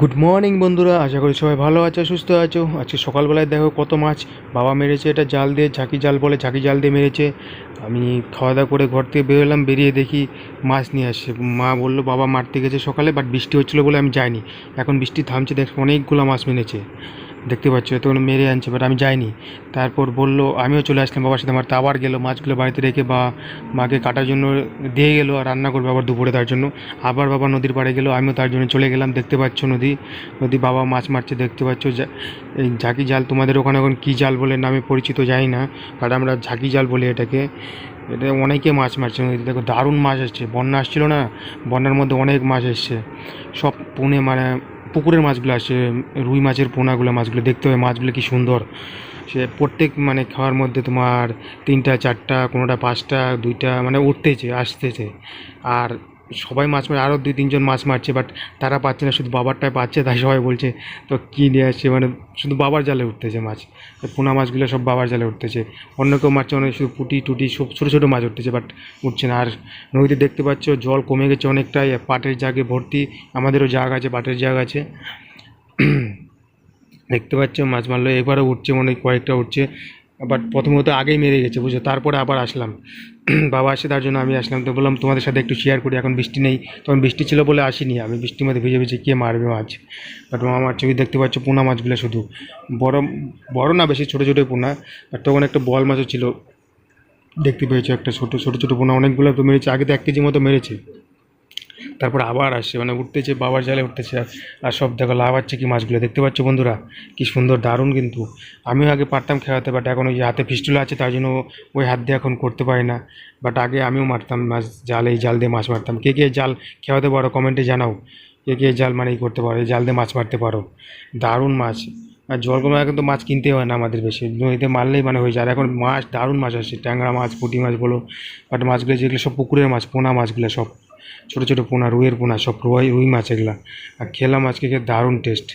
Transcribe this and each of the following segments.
Good morning বন্ধুরা। আশা করি সবাই ভালো আছো, সুস্থ আছো। আজকে সকালবেলায় দেখো কত মাছ। বাবা মেরেছে এটা জাল দিয়ে, ঝাঁকি জাল বলে ঝাঁকি জাল দিয়ে মেরেছে। আমি খাওয়া দাওয়া করে ঘর থেকে বেরোলাম বেরিয়ে দেখি মাছ নিয়ে আসছে। মা বলল, বাবা মারতে গেছে সকালে বাট বৃষ্টি হচ্ছিল বলে আমি যাইনি। এখন বৃষ্টি থামছে, দেখ অনেকগুলো মাছ মেরেছে। দেখতে পাচ্ছ তখন মেরে আনছে বাট আমি যাইনি। তারপর বলল, আমিও চলে আসলাম বাবার সাথে মারতে আবার গেলো, মাছগুলো বাড়িতে রেখে বা মাকে কাটার জন্য দিয়ে গেলো আর রান্না করবে আবার দুপুরে তার জন্য। আবার বাবা নদীর পাড়ে গেলো, আমিও তার জন্য চলে গেলাম, দেখতে পাচ্ছ নদী নদী বাবা মাছ মারছে, দেখতে পাচ্ছ এই ঝাঁকি জাল, তোমাদের ওখানে এখন কী জাল বলে নামে পরিচিত জানি না বাট আমরা ঝাঁকি জাল বলি এটাকে। এটা অনেকে মাছ মারছে নদীতে, দেখো দারুণ মাছ আসছে, বন্যা আসছিল না, বন্যার মধ্যে অনেক মাছ এসছে। সব পুনে মানে পুকুরের মাছগুলো আসে, রুই মাছের পোনাগুলো, মাছগুলো দেখতে হবে মাছগুলো কি সুন্দর। সে প্রত্যেক মানে খাওয়ার মধ্যে তোমার তিনটা, চারটা, কোনোটা পাঁচটা, দুইটা মানে উঠতেছে, আসতেছে। আর সবাই মাছ মারে আরও দুই, তিনজন মাছ মারছে বাট তারা পাচ্ছে না, শুধু বাবারটাই পাচ্ছে, তাই সবাই বলছে, তো কী নিয়ে আসছে? মানে শুধু বাবার জালে উঠতেছে মাছ পোনা মাছগুলো সব বাবার জালে উঠতেছে। অন্য কেউ মারছে, অনেক শুধু পুটি, টুটি, সব ছোটো ছোটো মাছ উঠতেছে বাট উঠছে না। আর নদীতে দেখতে পাচ্ছ, জল কমে গেছে অনেকটাই পাটের জাগে ভর্তি, আমাদেরও জাগ আছে, পাটের জাগ আছে। দেখতে পাচ্ছ, মাছ মারলো, এবারও উঠছে, মনে কয়েকটা উঠছে। বাট প্রথমত আগেই মেরে গেছে বুঝছ তারপরে আবার আসলাম। বাবা আসে, তার জন্য আমি আসলাম। তো বললাম, তোমাদের সাথে একটু শেয়ার করি, এখন বৃষ্টি নেই। তখন বৃষ্টি ছিল বলে আসিনি। আমি বৃষ্টির মধ্যে ভিজে ভিজে কে মারবে মাছ? বাট আমার ছবি দেখতে পাচ্ছ, পোনা মাছগুলো শুধু। বড় বড় না, বেশি ছোটো ছোটো পোনা। আর তখন একটা বল মাছও ছিল। দেখতে পেয়েছ একটা ছোটো ছোটো ছোটো পোনা। অনেকগুলো তো মেরেছে। আগে তো এক কেজি মতো মেরেছে। তারপর আবার আসছে মানে উঠতেছে, বাবার জালে উঠতেছে। আর সব দেখো, লাভ আছে কি মাছগুলো? দেখতে পাচ্ছ বন্ধুরা? কি সুন্দর, দারুণ কিন্তু। আমিও আগে পারতাম খেলাতে বাট এখন ওই যে হাতে পিস্টুল আছে, তার জন্য ওই হাত দিয়ে এখন করতে পারি না। বাট আগে আমিও মারতাম মাছ, জাল, এই জাল দিয়ে মাছ মারতাম। কে কে জাল খেলাতে পারো কমেন্টে জানাও। কে কে জাল মানে করতে পারো জাল দিয়ে মাছ মারতে পারো। দারুণ মাছ। আর জল কমে এখন তো মাছ কিনতে হয় না আমাদের বেশি। নদীতে মারলেই মানে হয়ে যায়। আর এখন মাছ, দারুণ মাছ আসছে। ট্যাংরা মাছ, পুঁটি মাছ বলো বাট মাছগুলো যেগুলো সব পুকুরের মাছ, পোনা মাছগুলো সব। ছোটো ছোটো পোনা, রুইয়ের পোনা, সব রুই রুই মাছ এগুলা। আর খেলাম আজকে দারুণ টেস্ট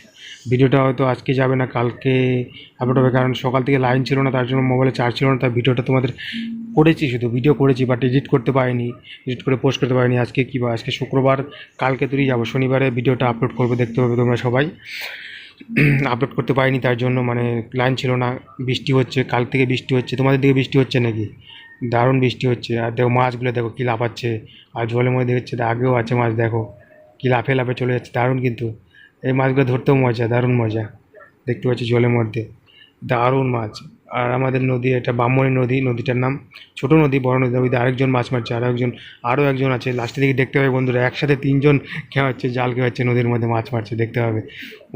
ভিডিওটা হয়তো আজকে যাবে না, কালকে আপলোড হবে, কারণ সকাল থেকে লাইন ছিল না, তার জন্য মোবাইলে চার্জ ছিল না তার ভিডিওটা তোমাদের করেছি, শুধু ভিডিও করেছি বাট এডিট করতে পারিনি এডিট করে পোস্ট করতে পারিনি। আজকে কী বা, আজকে শুক্রবার, কালকে তুই যাব, শনিবারে ভিডিওটা আপলোড করবে, দেখতে পাবে তোমরা সবাই। আপলোড করতে পারিনি, তার জন্য মানে লাইন ছিল না, বৃষ্টি হচ্ছে, কাল থেকে বৃষ্টি হচ্ছে, তোমাদের দিকে বৃষ্টি হচ্ছে নাকি? দারুণ বৃষ্টি হচ্ছে। আর দেখো মাছগুলো দেখো কী লাফাচ্ছে। আর জলের মধ্যে দেখছে আগেও আছে মাছ, দেখো কী লাফে লাফে চলে যাচ্ছে। দারুণ কিন্তু। এই মাছগুলো ধরতেও মজা, দারুণ মজা। দেখতে পাচ্ছি জলের মধ্যে। দারুণ মাছ। আর আমাদের নদী, এটা ব্রাহ্মণী নদী, নদীটার নাম ছোট নদী, বড় নদী নদীতে আরেকজন মাছ মারছে আরও একজন আরও একজন আছে। লাস্টে দিকে দেখতে হবে বন্ধুরা, একসাথে তিনজন খেয়াচ্ছে জাল খেয়াচ্ছে নদীর মধ্যে মাছ মারছে, দেখতে হবে।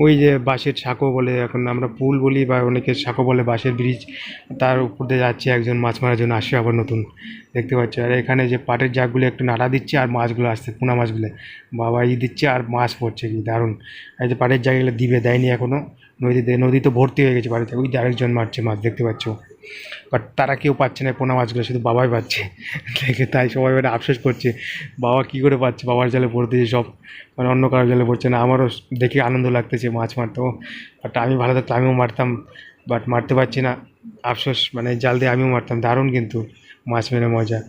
ওই যে বাঁশের সাঁকো বলে, এখন আমরা পুল বলি বা অনেকে সাঁকো বলে বাঁশের ব্রিজ তার উপর দিয়ে যাচ্ছে একজন মাছ মারার জন্য, আসছে আবার নতুন, দেখতে পাচ্ছি। আর এখানে যে পাটের জাগগুলো একটু নাড়া দিচ্ছে আর মাছগুলো আসছে, পোনা মাছগুলো বাবা ই দিচ্ছে আর মাছ পড়ছে, কি দারুণ। এই যে পাটের জায়গাগুলো দিবে, দেয়নি এখনও নদীতে নদী তো ভর্তি হয়ে গেছে বাড়িতে। ওই আরেকজন মারছে মাছ, দেখতে পাচ্ছ? বাট তারা কেউ পাচ্ছে না পোনা মাছগুলো, শুধু বাবাই পাচ্ছে। দেখে তাই সবাই মানে আফসোস করছে। বাবা কী করে পাচ্ছে? বাবার জালে পড়তেছে সব মানে অন্য কারোর জালে পড়ছে না। আমারও দেখে আনন্দ লাগতেছে মাছ মারতেও। বাট আমি ভালো থাকতো আমিও মারতাম। বাট মারতে পারছি না। আফসোস মানে জাল দিয়ে আমিও মারতাম। দারুণ কিন্তু মাছ মেরে মজা।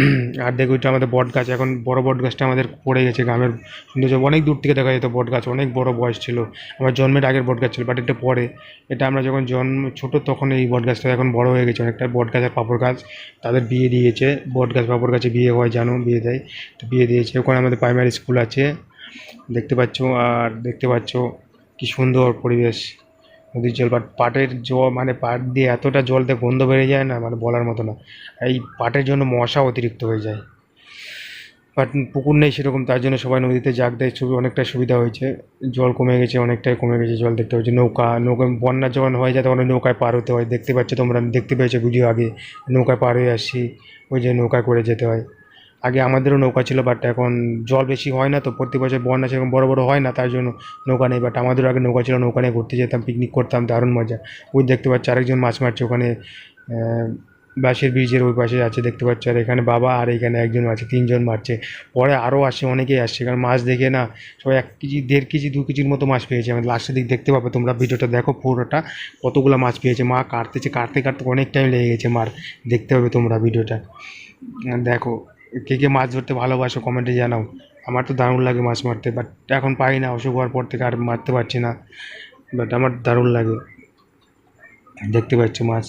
আর দেখো ওইটা আমাদের বট গাছ, এখন বড় বট গাছটা আমাদের পড়ে গেছে গ্রামের সৌন্দর্য অনেক দূর থেকে দেখা যেত বট গাছ, অনেক বড় বয়স ছিল। আমার জন্মের আগের বট গাছ ছিল বাট এটা পরে। এটা আমরা যখন জন্ম, ছোট তখন এই বট গাছটা এখন বড় হয়ে গেছে। অনেকটা বট গাছ আর পাপড় গাছ তাদের বিয়ে দিয়েছে। বট গাছ, পাপড় গাছে বিয়ে হয়, জানো, বিয়ে দেয়, তো বিয়ে দিয়েছে। ওখানে আমাদের প্রাইমারি স্কুল আছে। দেখতে পাচ্ছ, আর দেখতে পাচ্ছ কি সুন্দর পরিবেশ। নদীর জল বাট পাটের জল মানে পাট দিয়ে এতটা জলতে গন্ধ বেড়ে যায় না মানে বলার মতো না। এই পাটের জন্য মশা অতিরিক্ত হয়ে যায়। বাট পুকুর নেই সেরকম, তার জন্য সবাই নদীতে জাগ দেয় ছবি অনেকটা সুবিধা হয়েছে। জল কমে গেছে, অনেকটাই কমে গেছে জল দেখতে পাচ্ছি। নৌকা নৌকা বন্যা যখন হয়ে যায়, তখন নৌকায় পার হতে হয়। দেখতে পাচ্ছ তোমরা, দেখতে পেয়েছ ভিডিও আগে। নৌকায় পার হয়ে আসছি, ওই যে নৌকায় করে যেতে হয়। আগে আমাদেরও নৌকা ছিল বাট এখন জল বেশি হয় না তো প্রতি বছর বন্যা সেরকম বড় বড় হয় না, তার জন্য নৌকা নেই বাট আমাদেরও আগে নৌকা ছিল, নৌকা নিয়ে ঘুরতে যেতাম পিকনিক করতাম, দারুণ মজা। ওই দেখতে পাচ্ছি আরেকজন মাছ মারছে ওখানে বাঁশের ব্রিজের ওই পাশে আছে দেখতে পাচ্ছ, আর এখানে বাবা আর এখানে একজন আছে তিনজন মারছে। পরে আরও আসে, অনেকেই আসছে, কারণ মাছ দেখে না সবাই এক কেজি, দেড় কেজি, দু কেজির মতো মাছ পেয়েছে। আমি লাস্টের দিক দেখতে পাবে, তোমরা ভিডিওটা দেখো পুরোটা, কতগুলো মাছ পেয়েছে, মা কাটতেছে, কাটতে কাটতে অনেক টাইম লেগে গেছে মার, দেখতে পাবে তোমরা ভিডিওটা। দেখো কে কে মাছ ধরতে ভালোবাসো কমেন্টে জানাও। আমার তো দারুণ লাগে মাছ মারতে বাট এখন পাই না, অসুখ হওয়ার পর থেকে আর মারতে পারছি না। বাট আমার দারুণ লাগে। দেখতে পাচ্ছি মাছ।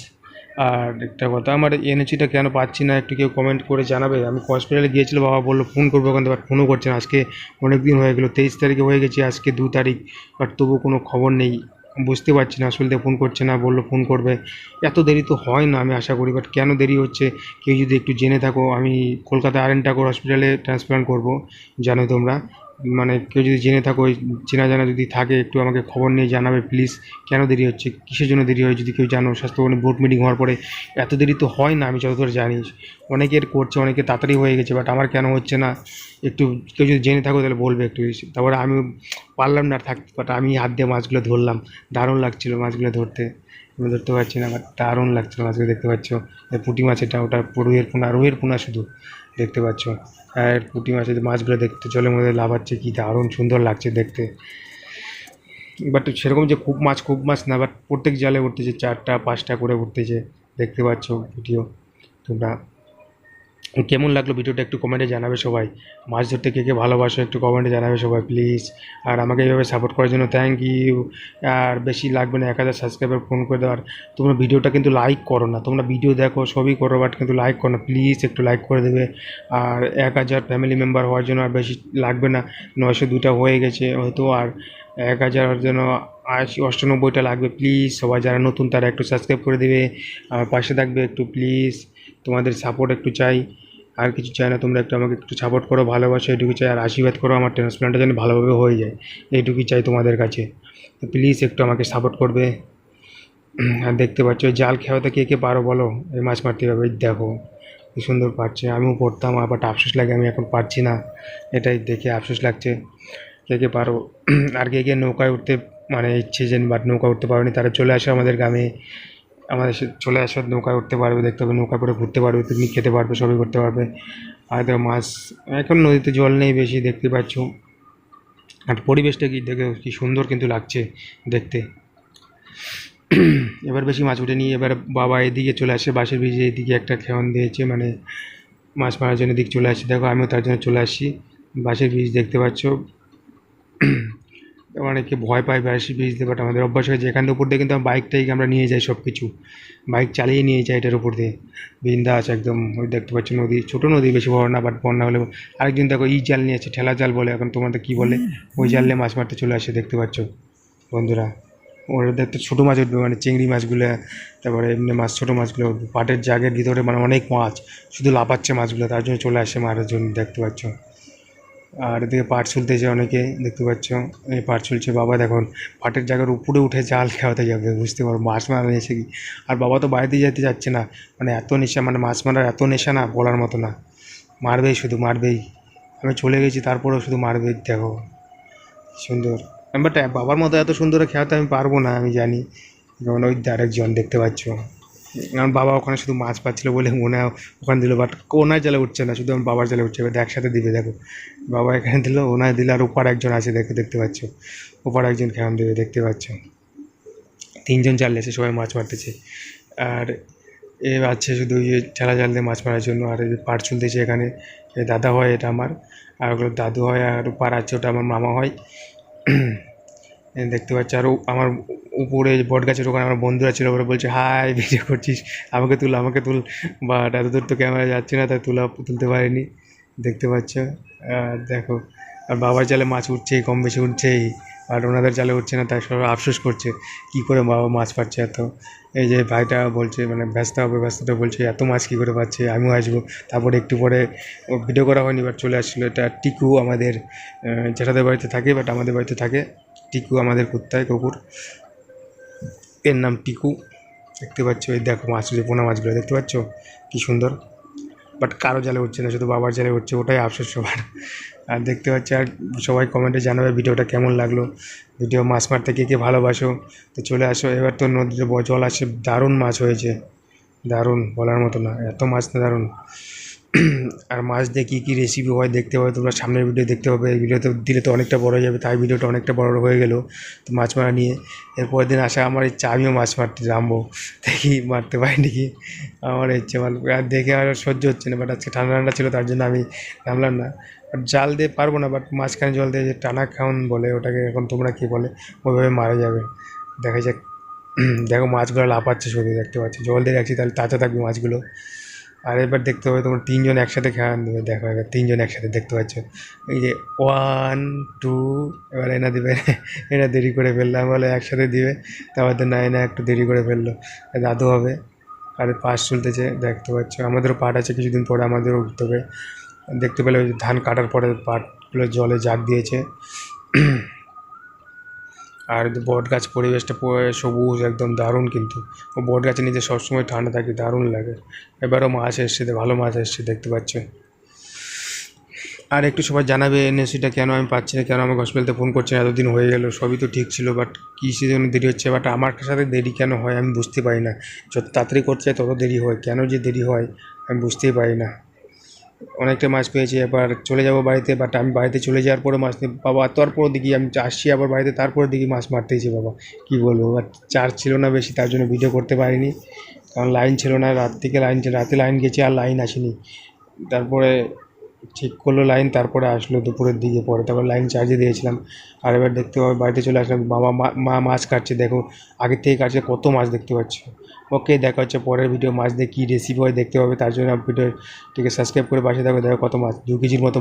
আর একটা কথা, আমার এনএচিটা কেন পাচ্ছি না, একটু কেউ কমেন্ট করে জানাবে। আমি হসপিটালে গিয়েছিল, বাবা বলল ফোন করব ওখান থেকে বাট ফোনও করছে না। আজকে অনেক দিন হয়ে গেলো, তেইশ তারিখে হয়ে গেছে, আজকে দু তারিখ বাট তবু কোনো খবর নেই। বুঝতে পারছি না আসলে ফোন করছে না, বলল ফোন করবে। এত দেরি তো হয় না আমি আশা করি বাট কেন দেরি হচ্ছে? কেউ যদি একটু জেনে থাকো, আমি কলকাতা আর এন ঠাকুর হসপিটালে ট্রান্সপ্লান্ট করব, জানো তোমরা। মানে কেউ যদি জেনে থাকো চেনা জানা যদি থাকে, একটু আমাকে খবর নিয়ে জানাবে প্লিজ কেন দেরি হচ্ছে? কিসের জন্য দেরি হয় যদি কেউ জানো? স্বাস্থ্যভবনে বোর্ড মিটিং হওয়ার পরে এত দেরি তো হয় না, আমি যতদূর জানি। অনেকের করছে, অনেকে তাড়াতাড়ি হয়ে গেছে বাট আমার কেন হচ্ছে না? একটু কেউ যদি জেনে থাকো, তাহলে বলবে একটু। তারপরে আমি পারলাম না থাকতে বাট আমি হাত দিয়ে মাছগুলো ধরলাম। দারুণ লাগছিল মাছগুলো ধরতে। আমি ধরতে পারছি না বাট দারুণ লাগছিল মাছগুলো, দেখতে পাচ্ছ। পুঁটি মাছ এটা, ওটা রুইয়ের পোনা রুইয়ের পোনা শুধু, দেখতে পাচ্ছ। আর পুঁটি মাছের মাছগুলো দেখতে জলের মধ্যে লাভাচ্ছে কী দারুণ সুন্দর লাগছে দেখতে। বাট সেরকম যে খুব মাছ খুব মাছ না বাট প্রত্যেক জালে উঠতেছে, চারটা, পাঁচটা করে উঠতেছে, দেখতে পাচ্ছ ভিডিও তোমরা কেমন লাগল ভিডিওটা একটু কমেন্টে জানাবে সবাই। মাছ ধরতে কে কে ভালোবাসো একটু কমেন্টে জানাবে সবাই প্লিজ আর আমাকে এইভাবে সাপোর্ট করার জন্য থ্যাংক ইউ আর বেশি লাগবে না, এক হাজার সাবস্ক্রাইবার ফোন করে দেওয়ার। তোমরা ভিডিওটা কিন্তু লাইক করো না, তোমরা ভিডিও দেখো, সবই করো বাট কিন্তু লাইক করো না। প্লিজ একটু লাইক করে দেবে। আর এক হাজার ফ্যামিলি মেম্বার হওয়ার জন্য আর বেশি লাগবে না, নয়শো দুটা হয়ে গেছে হয়তো। আর এক হাজার জন্য আশি, অষ্টানব্বইটা লাগবে প্লিজ সবাই যারা নতুন, তারা একটু সাবস্ক্রাইব করে দেবে। আর পাশে থাকবে একটু প্লিজ তোমাদের সাপোর্ট একটু চাই। আর কিছু চাই না, তোমরা একটু আমাকে একটু সাপোর্ট করো, ভালোবাসো এইটুকু চাই। আর আশীর্বাদ করো, আমার ট্রান্সপ্লান্টটা যেন ভালোভাবে হয়ে যায়। এইটুকুই চাই তোমাদের কাছে। তো প্লিজ একটু আমাকে সাপোর্ট করবে। আর দেখতে পাচ্ছ জাল খেওয়াতে কে কে পারো বলো? এই মাছ মারতে হবে দেখো। কি সুন্দর পারছে। আমিও পড়তাম, আবার আফসোস লাগে, আমি এখন পারছি না। এটাই দেখে আফসোস লাগছে। কে পারো। আর কে কে নৌকায় উঠতে মানে ইচ্ছে যে বাট নৌকা উঠতে পারেনি তারা চলে আসে আমাদের গ্রামে। আমাদের চলে আসে, নৌকায় উঠতে পারবে, দেখতে হবে নৌকা করে ঘুরতে পারবে পিকনিক খেতে পারবে সবই করতে পারবে। দেখো মাছ, এখন নদীতে জল নেই বেশি, দেখতে পাচ্ছ। আর পরিবেশটা কি, দেখে কি সুন্দর কিন্তু লাগছে দেখতে। এবার বেশি মাছ উঠেনি, এবার বাবা এদিকে চলে আসে, বাঁশের ব্রিজে এদিকে একটা খেয়ন দিয়েছে মানে মাছ মারার জন্য এদিকে চলে আসছি দেখো আমিও তার জন্য চলে আসছি বাঁশের ব্রিজ দেখতে পাচ্ছ। অনেকে ভয় পায় বাঁশের ব্রিজ দিয়ে বাট আমাদের অভ্যাস হয়েছে এখান উপর দিয়ে কিন্তু বাইকটাই আমরা নিয়ে যাই সব কিছু বাইক চালিয়ে নিয়ে যাই এটার উপর দিয়ে। বিন্দাস একদম, ওই দেখতে পাচ্ছ নদী, ছোটো নদী বেশি বড় না বাট বন্যা হলে আরেকদিন দেখো ই জাল নিয়ে আছে, ঠেলা জাল বলে, এখন তোমাদের কী বলে? ওই জাল নিয়ে মাছ মারতে চলে আসে, দেখতে পাচ্ছ? বন্ধুরা, ওরা দেখতে ছোটো মাছ উঠবে মানে চিংড়ি মাছগুলো, তারপরে এমনি মাছ, ছোটো মাছগুলো, পাটের জাগের ভিতরে মানে অনেক মাছ, শুধু লাফাচ্ছে মাছগুলো, তার জন্য চলে আসে মারার জন্য, দেখতে পাচ্ছ? আর এদিকে পাট ছুলতেছে অনেকে দেখতে পাচ্ছ, এই পাট ছুলছে বাবা। দেখুন, পাটের জায়গার উপরে উঠে জাল খাওয়াতে যাবে, বুঝতে পারো, মাছ মারা এসে কি? আর বাবা তো বাড়িতে যেতে যাচ্ছে না মানে এত নেশা মানে মাছ মারার এত নেশা না, বলার মতো না। মারবেই শুধু, মারবেই। আমি চলে গেছি, তারপরেও শুধু মারবেই দেখো। সুন্দর। বাট বাবার মতো এত সুন্দর খেয়াতে আমি পারব না, আমি জানি। যেমন ওই আরেকজন দেখতে পাচ্ছ। আমার বাবা ওখানে শুধু মাছ পাচ্ছিল বলে মনে ওখানে দিল বাট ওনার জালে উঠছে না, শুধু আমার বাবার জালে উঠছে। এবার একসাথে দিবে, দেখো। বাবা এখানে দিল, ওনার দিল, আর ওপার একজন আছে, দেখে, দেখতে পাচ্ছ। ওপার একজন খেয়ান দেবে, দেখতে পাচ্ছ। তিনজন জাল এসে সবাই মাছ মারতেছে। আর এ আছে শুধু ইয়ে ঠেলা জাল দিয়ে মাছ মারার জন্য, আর পাট চলতেছে এখানে। দাদা হয়, এটা আমার। আর ওগুলো দাদু হয়, আর পার আছে, ওটা আমার মামা হয়। দেখতে পাচ্ছি আরও আমার উপরে বট গাছের ওখানে আমার বন্ধুরা ছিল, ওরা বলছে, হাই ভিডিও করছিস, আমাকে তুল আমাকে তুল। বা এত দূর তো ক্যামেরা যাচ্ছে না, তাই তুলা, তুলতে পারিনি। দেখতে পাচ্ছ দেখো, আর বাবার জালে মাছ উঠছেই, কম বেশি উঠছেই। আর ওনাদের জালে উঠছে না, তাই সবাই আফসোস করছে। কী করে বাবা মাছ পাচ্ছে এত? এই যে ভাইটা বলছে মানে ব্যস্ত হবে ব্যস্ততা বলছে, এত মাছ কী করে পাচ্ছে? আমিও আসব। তারপরে একটু পরে ভিডিও করা হয়নি বাট চলে আসছিল এটা টিকু আমাদের জেঠাদের বাড়িতে থাকে বাট আমাদের বাড়িতে থাকে। টিকু আমাদের কুত্তায়, কুকুর। এর নাম টিকু। দেখতে পাচ্ছ, এই দেখো মাছ পোনা মাছগুলো, দেখতে পাচ্ছ? কী সুন্দর। বাট কারও জালে উঠছে না, শুধু বাবার জালে উঠছে, ওটাই আফসোস সবার। আর দেখতে পাচ্ছি, আর সবাই কমেন্টে জানাবে ভিডিওটা কেমন লাগল। ভিডিও মাছ মারতে কে কে ভালোবাসো? তো চলে আসো, এবার তো নদীতে জল আসে, দারুণ মাছ হয়েছে। দারুণ, বলার মতো না, এত মাছ না দারুণ। আর মাছ দিয়ে কী কী রেসিপি হয় দেখতে হবে, তোমরা সামনের ভিডিও দেখতে পাবে। এই ভিডিওতে দিলে তো অনেকটা বড় হয়ে যাবে, তাই ভিডিওটা অনেকটা বড় হয়ে গেল, তো মাছ মারা নিয়ে। এরপরের দিন আসা আমার ইচ্ছা আমিও মাছ মারতে নামবো, দেখি মারতে পারি নাকি। আমার ইচ্ছে মানে আর দেখে আর সহ্য হচ্ছে না বাট আজকে ঠান্ডা ঠান্ডা ছিল, তার জন্য আমি নামলাম না। আর জাল দিয়ে পারব না বাট মাঝখানে জল দিয়ে যে টানা খাওন বলে, ওটাকে এখন তোমরা কী বলে, ওইভাবে মারা যাবে। দেখা যাক, দেখো মাছগুলো লাফাচ্ছে শুধু দেখতে পাচ্ছি, জল দিয়ে রাখছি, তাহলে তাতে থাকবে মাছগুলো। আর এবার দেখতে হবে, তোমার তিনজন একসাথে দেবে, দেখো এবার তিনজন একসাথে দেখতে পাচ্ছ। এই যে ওয়ান টু এবার এনা দিবে এরা দেরি করে ফেললাম বলে একসাথে দিবে, তারপর তো না এনা একটু দেরি করে ফেলল দাদু হবে, আর পাশ চলতেছে, দেখতে পাচ্ছ, আমাদেরও পাট আছে কিছুদিন পরে, আমাদেরও উঠতে হবে। দেখতে পেলে ধান কাটার পরে পাটগুলো জলে জাগ দিয়েছে। আর বট গাছ পরিবেশটা পুরো সবুজ একদম দারুণ কিন্তু। ও বট গাছের নিচে সবসময় ঠান্ডা থাকে দারুণ লাগে। এবারও মাছ এসছে ভালো মাছ এসছে দেখতে পাচ্ছ। আর একটু সবাই জানাবে এনএসিটা কেন আমি পাচ্ছি না কেন আমাকে হসপিটালতে ফোন করছে না, এতদিন হয়ে গেল সবই তো ঠিক ছিল বাট কী জন্য দেরি হচ্ছে? বাট আমার সাথে দেরি কেন হয় আমি বুঝতে পারি না। যত তাড়াতাড়ি করতে চাই তত দেরি হয়। কেন যে দেরি হয় আমি বুঝতেই পারি না। অনেকটা মাছ পেয়েছি, এবার চলে যাব বাড়িতে বাট আমি বাড়িতে চলে যাওয়ার পরে মাছ বাবা তারপর দেখি আমি আসছি আবার বাড়িতে তারপরে দেখি মাছ মারতেইছি বাবা। কী বলব বাট চার্জ ছিল না বেশি, তার জন্য ভিডিও করতে পারিনি। কারণ লাইন ছিল না, রাত থেকে লাইন রাতে লাইন গেছে আর লাইন আসেনি। তারপরে ঠিক করল লাইন তারপরে আসলো দুপুরের দিকে, পরে তারপর লাইন চার্জে দিয়েছিলাম। আর এবার দেখতে পাবে বাড়িতে চলে আসলাম, বাবা মা মাছ কাটছে, দেখো, আগের থেকে কাটছে, কত মাছ দেখতে পাচ্ছ। ওকে, দেখা হচ্ছে পরের ভিডিও মাছ দিয়ে কী রেসিপি হয় দেখতে পাবে, তার জন্য ভিডিওটিকে সাবস্ক্রাইব করে পাশে থাকবে দেখো কত মাছ, দু কেজির মতো